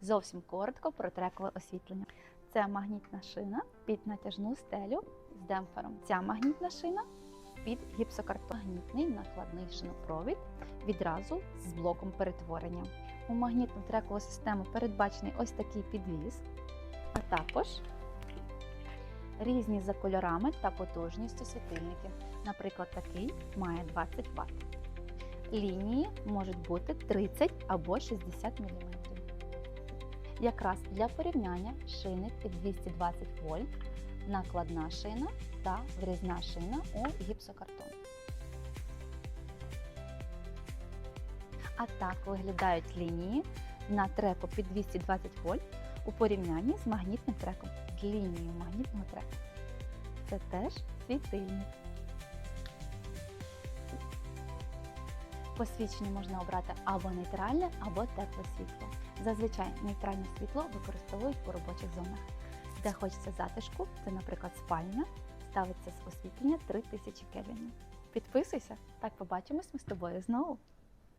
Зовсім коротко про трекове освітлення. Це магнітна шина під натяжну стелю з демпфером. Ця магнітна шина під гіпсокартон. Магнітний накладний шинопровід відразу з блоком перетворення. У магнітну трекову систему передбачений ось такий підвіз, а також різні за кольорами та потужністю світильники. Наприклад, такий має 20 Вт. Лінії можуть бути 30 або 60 мм. Якраз для порівняння шини під 220 вольт, накладна шина та врізна шина у гіпсокартон. А так виглядають лінії на треку під 220 вольт у порівнянні з магнітним треком, з лінією магнітного треку. Це теж світильник. Посвідчення можна обрати або нейтральне, або тепле світло. Зазвичай нейтральне світло використовують у робочих зонах. Де хочеться затишку, це, наприклад, спальня, ставиться з освітлення 3000 кельвінів. Підписуйся, так побачимось ми з тобою знову.